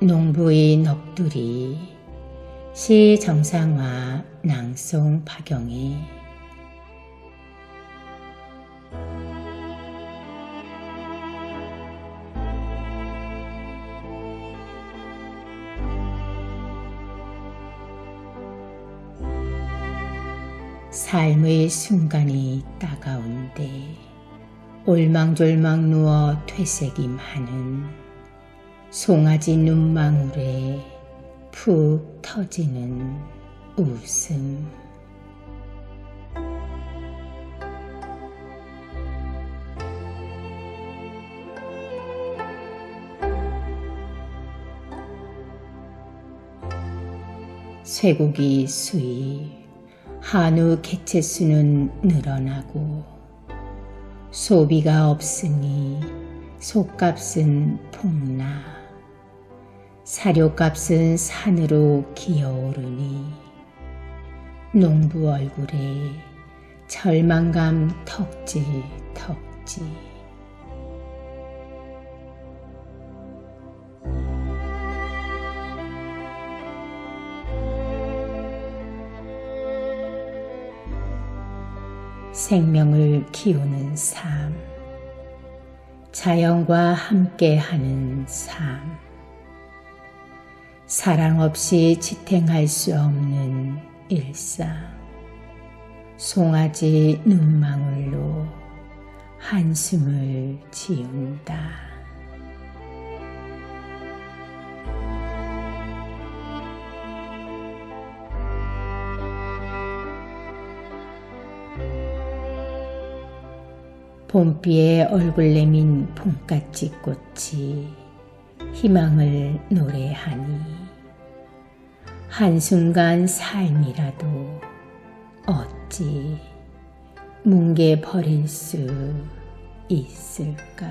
농부인 억두리 시 정상화 낭송 파경이 삶의 순간이 따가운데 올망졸망 누워 퇴색임하는 송아지 눈망울에 푹 터지는 웃음. 쇠고기 수입 한우 개체수는 늘어나고 소비가 없으니 속값은 폭나 사료값은 산으로 기어오르니 농부 얼굴에 절망감 턱지 턱지 생명을 키우는 삶, 자연과 함께하는 삶, 사랑 없이 지탱할 수 없는 일상, 송아지 눈망울로 한숨을 지운다. 봄비에 얼굴 내민 봄같이 꽃이 희망을 노래하니 한순간 삶이라도 어찌 뭉개 버릴 수 있을까?